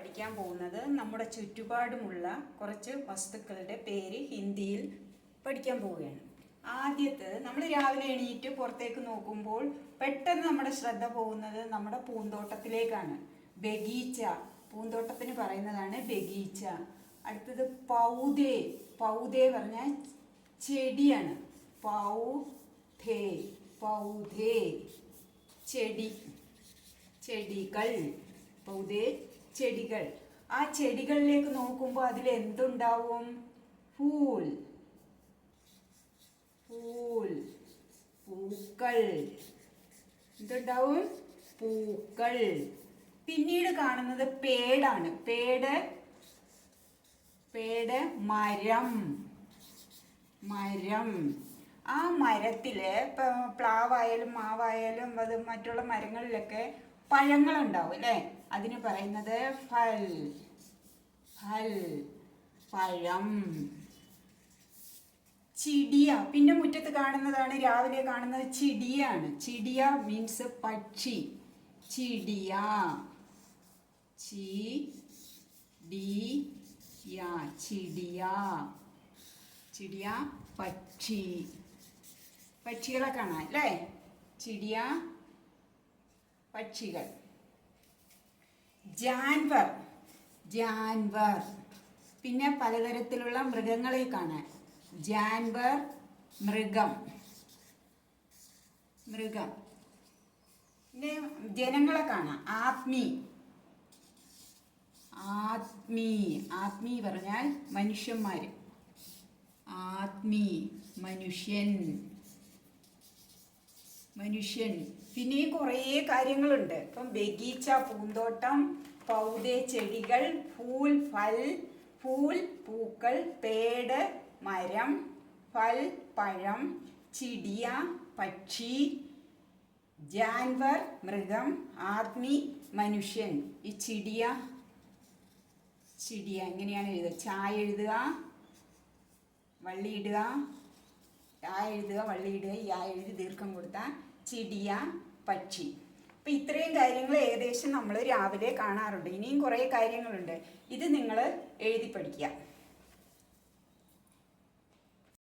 പഠിക്കാൻ പോകുന്നത് നമ്മുടെ ചുറ്റുപാടുമുള്ള കുറച്ച് വസ്തുക്കളുടെ പേര് ഹിന്ദിയിൽ പഠിക്കാൻ പോവുകയാണ്. ആദ്യത്തെ നമ്മൾ രാവിലെ എണീറ്റ് പുറത്തേക്ക് നോക്കുമ്പോൾ പെട്ടെന്ന് നമ്മുടെ ശ്രദ്ധ പോകുന്നത് നമ്മുടെ പൂന്തോട്ടത്തിലേക്കാണ്. ബഗീച്ച പൂന്തോട്ടത്തിന് പറയുന്നതാണ് ബഗീച്ച. അടുത്തത് പൗതേ പൗതേ പറഞ്ഞാൽ ചെടിയാണ്. പൗധേ പൗധേ ചെടി ചെടികൾ. പൗതേ ചെടികൾ. ആ ചെടികളിലേക്ക് നോക്കുമ്പോൾ അതിൽ എന്തുണ്ടാവും? പൂൾ. പൂൾ. പൂക്കൾ. എന്തുണ്ടാവും? പൂക്കൾ. പിന്നീട് കാണുന്നത് പേടാണ്. പേട്. പേട് മരം. മരം. ആ മരത്തിൽ ഇപ്പൊ പ്ലാവായാലും മാവായാലും അത് മറ്റുള്ള മരങ്ങളിലൊക്കെ പഴങ്ങളുണ്ടാവും അല്ലേ? അതിന് പറയുന്നത് ഫൽ. ഫൽ പഴം ചിടിയ. പിന്നെ മുറ്റത്ത് കാണുന്നതാണ് രാവിലെ കാണുന്നത് ചിടിയാണ്. ചിടിയ മീൻസ് പക്ഷി. ചിടിയ. ചി ഡി യാ ചിടിയ. ചിടിയ പക്ഷി. പക്ഷികളെ കാണാം അല്ലേ? ചിടിയ പക്ഷികൾ. ജാൻവർ ജാൻവർ. പിന്നെ പലതരത്തിലുള്ള മൃഗങ്ങളെ കാണാൻ. ജാൻവർ മൃഗം. മൃഗം. പിന്നെ ജനങ്ങളെ കാണാം. ആത്മീ. ആത്മീ. ആത്മീ പറഞ്ഞാൽ മനുഷ്യന്മാർ ആത്മീ മനുഷ്യൻ. മനുഷ്യൻ. പിന്നെയും കുറേ കാര്യങ്ങളുണ്ട്. ഇപ്പം ബഗീച്ച പൂന്തോട്ടം പൗതേ ചെടികൾ ഫൂൽ ഫൽ ഫൂൽ പൂക്കൾ പേട് മരം ഫൽ പഴം ചിടിയ പക്ഷി ജാൻവർ മൃഗം ആദ്മി മനുഷ്യൻ. ഈ ചിടിയ ചിടിയ എങ്ങനെയാണ് എഴുതുക? ചായ എഴുതുക വള്ളിയിടുക ആ എഴുതുക വള്ളിയിടുക ഈ ആ എഴുതി ദീർഘം കൊടുത്താൽ ചിടിയ പക്ഷി. അപ്പം ഇത്രയും കാര്യങ്ങൾ ഏകദേശം നമ്മൾ രാവിലെ കാണാറുണ്ട്. ഇനിയും കുറേ കാര്യങ്ങളുണ്ട്. ഇത് നിങ്ങൾ എഴുതി പഠിക്കുക.